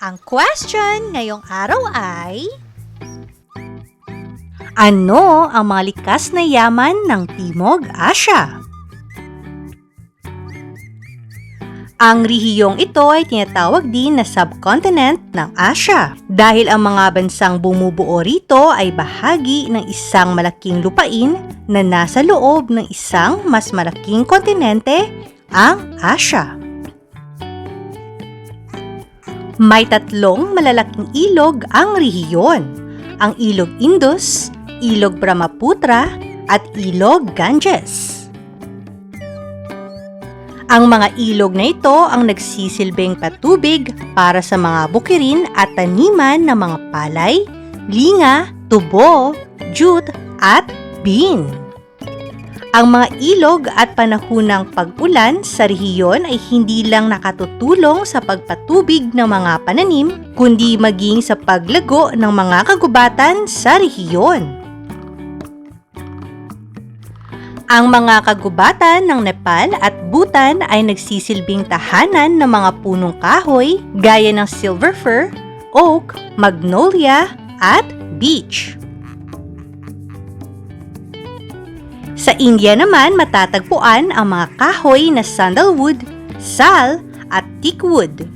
Ang question ngayong araw ay... Ano ang mga likas na yaman ng Timog Asya? Ang rehiyong ito ay tinatawag din na subcontinent ng Asya dahil ang mga bansang bumubuo rito ay bahagi ng isang malaking lupain na nasa loob ng isang mas malaking kontinente, ang Asya. May tatlong malalaking ilog ang rehiyon, ang Ilog Indus, Ilog Brahmaputra, at Ilog Ganges. Ang mga ilog na ito ang nagsisilbing patubig para sa mga bukirin at taniman ng mga palay, linga, tubo, jute, at bean. Ang mga ilog at panahunang pag-ulan sa rehiyon ay hindi lang nakatutulong sa pagpatubig ng mga pananim, kundi maging sa paglago ng mga kagubatan sa rehiyon. Ang mga kagubatan ng Nepal at Bhutan ay nagsisilbing tahanan ng mga punong kahoy gaya ng silver fir, oak, magnolia, at beech. Sa India naman matatagpuan ang mga kahoy na sandalwood, sal, at teakwood.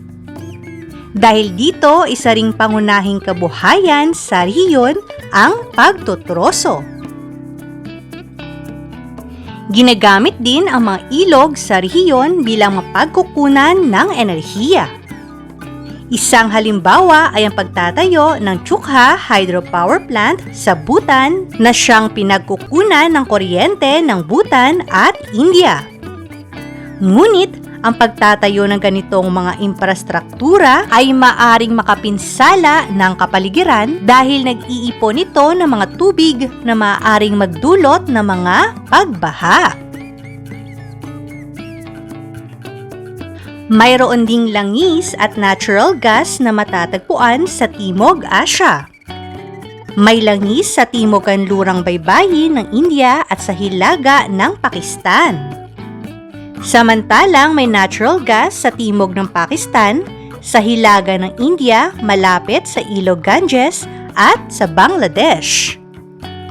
Dahil dito, isa ring pangunahing kabuhayan sa rehiyon ang pagtutroso. Ginagamit din ang mga ilog sa rehiyon bilang mapagkukunan ng enerhiya. Isang halimbawa ay ang pagtatayo ng Chukha Hydropower Plant sa Bhutan na siyang pinagkukunan ng kuryente ng Bhutan at India. Ngunit, ang pagtatayo ng ganitong mga infrastruktura ay maaring makapinsala ng kapaligiran dahil nag-iipon ito ng mga tubig na maaring magdulot ng mga pagbaha. Mayroon ding langis at natural gas na matatagpuan sa Timog Asya. May langis sa Timog Kanlurang Baybayin ng India at sa hilaga ng Pakistan. Samantalang may natural gas sa timog ng Pakistan, sa hilaga ng India malapit sa ilog Ganges at sa Bangladesh.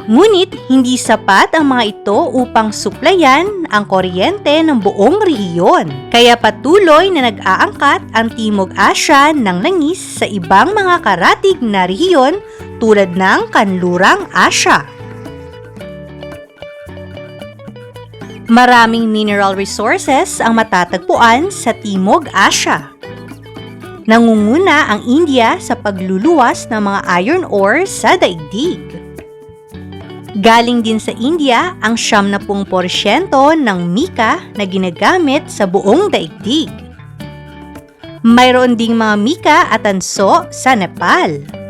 Ngunit hindi sapat ang mga ito upang suplayan ang kuryente ng buong rehiyon. Kaya patuloy na nag-aangkat ang Timog Asya ng langis sa ibang mga karatig na rehiyon tulad ng Kanlurang Asya. Maraming mineral resources ang matatagpuan sa Timog Asya. Nangunguna ang India sa pagluluwas ng mga iron ore sa daigdig. Galing din sa India ang 70% ng mika na ginagamit sa buong daigdig. Mayroon ding mga mika at anso sa Nepal.